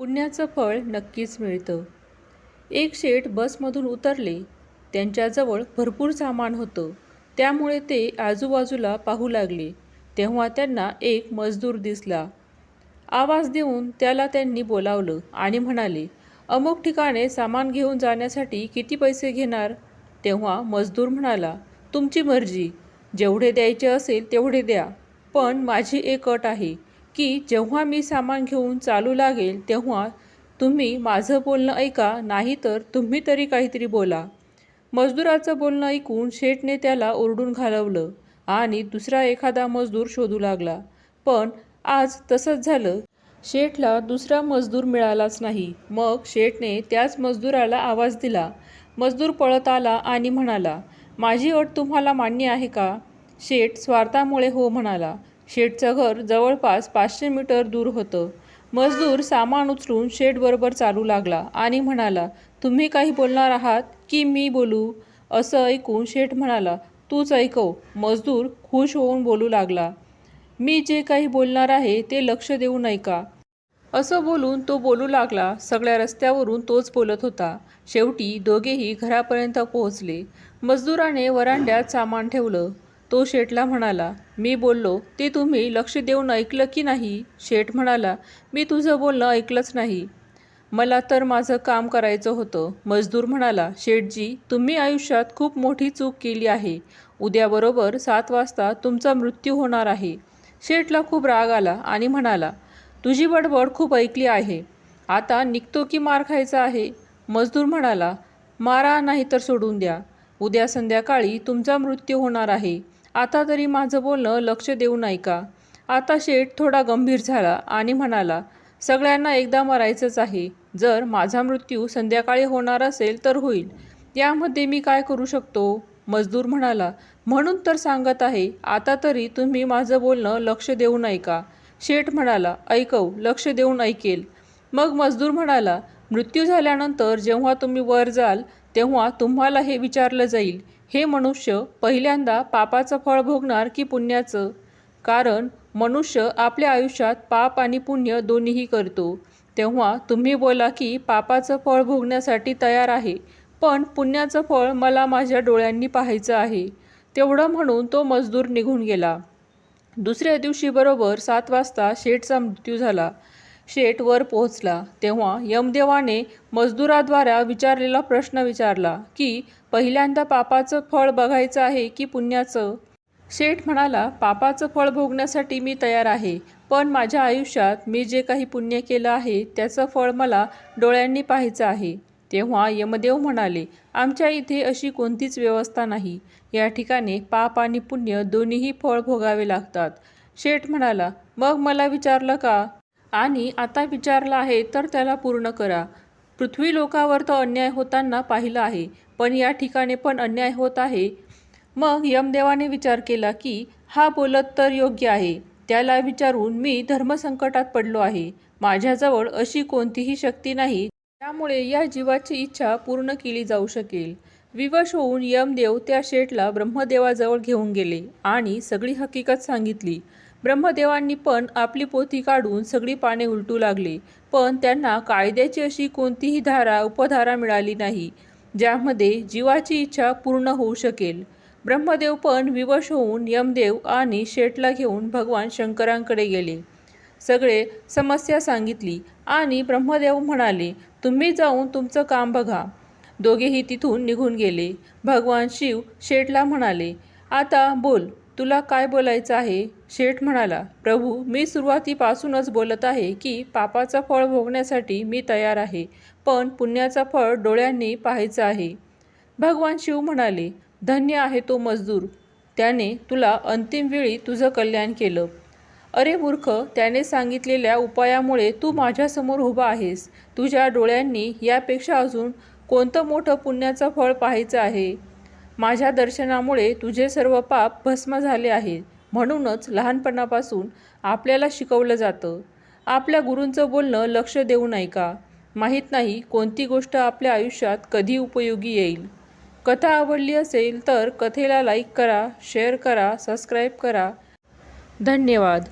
पुण्याचं फळ नक्कीच मिळतं. एक शेठ बसमधून उतरले. त्यांच्याजवळ भरपूर सामान होतं. त्यामुळे ते आजूबाजूला पाहू लागले. तेव्हा त्यांना एक मजदूर दिसला. आवाज देऊन त्याला त्यांनी बोलावलं आणि म्हणाले अमुक ठिकाणे सामान घेऊन जाण्यासाठी किती पैसे घेणार? तेव्हा मजदूर म्हणाला तुमची मर्जी. जेवढे द्यायचे असेल तेवढे द्या. पण माझी एक अट आहे. की जेव्हा मी सामान घेऊन चालू लागेल तेव्हा तुम्ही माझं बोलणं ऐका नाही तर तुम्ही तरी काहीतरी बोला. मजदुराचं बोलणं ऐकून शेठने त्याला ओरडून घालवलं आणि दुसरा एखादा मजदूर शोधू लागला. पण आज तसंच झालं. शेठला दुसरा मजदूर मिळालाच नाही. मग शेठने त्याच मजदुराला आवाज दिला. मजदूर पळत आला आणि म्हणाला माझी अट तुम्हाला मान्य आहे का? शेठ स्वार्थामुळे हो म्हणाला. शेठचं घर जवळपास पाचशे मीटर दूर होतं. मजदूर सामान उचलून शेठबरोबर चालू लागला आणि म्हणाला तुम्ही काही बोलणार आहात की मी बोलू? असं ऐकून शेठ म्हणाला तूच ऐकव. मजदूर खुश होऊन बोलू लागला मी जे काही बोलणार आहे ते लक्ष देऊन ऐका असं बोलून तो बोलू लागला सगळ्या रस्त्यावरून तोच बोलत होता. शेवटी दोघेही घरापर्यंत पोहोचले. मजदूराने वरांड्यात सामान ठेवलं. तो शेठला म्हणाला मी बोललो ते तुम्ही लक्ष देऊन ऐकलं की नाही? शेठ म्हणाला मी तुझं बोलणं ऐकलंच नाही. मला तर माझं काम करायचं होतं. मजदूर म्हणाला शेठजी तुम्ही आयुष्यात खूप मोठी चूक केली आहे. उद्याबरोबर सात वाजता तुमचा मृत्यू होणार आहे. शेठला खूप राग आला आणि म्हणाला तुझी बडबड खूप ऐकली आहे. आता निघतो की मार खायचा आहे? मजदूर म्हणाला मारा नाही तर सोडून द्या. उद्या संध्याकाळी तुमचा मृत्यू होणार आहे. आता तरी माझं बोलणं लक्ष देऊन ऐका. आता शेठ थोडा गंभीर झाला आणि म्हणाला सगळ्यांना एकदा मरायचंच आहे. जर माझा मृत्यू संध्याकाळी होणार असेल तर होईल. यामध्ये मी काय करू शकतो? मजदूर म्हणाला म्हणून तर सांगत आहे आता तरी तुम्ही माझं बोलणं लक्ष देऊन ऐका. शेठ म्हणाला ऐकव लक्ष देऊन ऐकेल. मग मजदूर म्हणाला मृत्यू झाल्यानंतर जेव्हा तुम्ही वर जाल तेव्हा तुम्हाला हे विचारलं जाईल हे मनुष्य पहिल्यांदा पापाचं फळ भोगणार की पुण्याचं? कारण मनुष्य आपल्या आयुष्यात पाप आणि पुण्य दोन्हीही करतो. तेव्हा तुम्ही बोला की पापाचं फळ भोगण्यासाठी तयार आहे पण पुण्याचं फळ मला माझ्या डोळ्यांनी पाहायचं आहे. तेवढं म्हणून तो मजदूर निघून गेला. दुसऱ्या दिवशी बरोबर सात वाजता शेठचा मृत्यू झाला. शेटवर पोहोचला तेव्हा यमदेवाने मजदुराद्वारा विचारलेला प्रश्न विचारला की पहिल्यांदा पापाचं फळ बघायचं आहे की पुण्याचं? शेठ म्हणाला पापाचं फळ भोगण्यासाठी मी तयार आहे पण माझ्या आयुष्यात मी जे काही पुण्य केलं आहे त्याचं फळ मला डोळ्यांनी पाहायचं आहे. तेव्हा यमदेव म्हणाले आमच्या इथे अशी कोणतीच व्यवस्था नाही. या ठिकाणी पाप आणि पुण्य दोन्हीही फळ भोगावे लागतात. शेठ म्हणाला मग मला विचारलं का? आणि आता विचारलं आहे तर त्याला पूर्ण करा. पृथ्वी लोकावर तर अन्याय होताना पाहिलं आहे पण या ठिकाणी पण अन्याय होत आहे. मग यमदेवाने विचार केला की हा बोलत तर योग्य आहे. त्याला विचारून मी धर्मसंकटात पडलो आहे. माझ्याजवळ अशी कोणतीही शक्ती नाही. त्यामुळे या जीवाची इच्छा पूर्ण केली जाऊ शकेल. विवश होऊन यमदेव त्या शेठला ब्रह्मदेवाजवळ घेऊन गेले आणि सगळी हकीकत सांगितली. ब्रह्मदेवांनी पण आपली पोथी काढून सगळी पाने उलटू लागले. पण त्यांना कायद्याची अशी कोणतीही धारा उपधारा मिळाली नाही ज्यामध्ये जीवाची इच्छा पूर्ण होऊ शकेल. ब्रह्मदेव पण विवश होऊन यमदेव आणि शेटला घेऊन भगवान शंकरांकडे गेले. सगळे समस्या सांगितली आणि ब्रह्मदेव म्हणाले तुम्ही जाऊन तुमचं काम बघा. दोघेही तिथून निघून गेले. भगवान शिव शेठला म्हणाले आता बोल. तुला काय बोलायचं आहे? शेठ म्हणाला प्रभू मी सुरुवातीपासूनच बोलत आहे की पापाचं फळ भोगण्यासाठी मी तयार आहे पण पुण्याचं फळ डोळ्यांनी पाहायचं आहे. भगवान शिव म्हणाले धन्य आहे तो मजदूर. त्याने तुला अंतिम वेळी तुझं कल्याण केलं. अरे मूर्ख त्याने सांगितलेल्या उपायामुळे तू माझ्यासमोर उभा आहेस. तुझ्या डोळ्यांनी यापेक्षा अजून कोणतं मोठं पुण्याचं फळ पाहायचं आहे? माझ्या दर्शनामुळे तुझे सर्व पाप भस्म झाले आहेत. म्हणूनच लहानपणापासून आपल्याला शिकवलं जातं. आपल्या गुरूंचं बोलणं लक्ष देऊन ऐका माहीत नाही कोणती गोष्ट आपल्या आयुष्यात कधी उपयोगी येईल. कथा आवडली असेल तर कथेला लाईक करा शेअर करा सबस्क्राईब करा. धन्यवाद.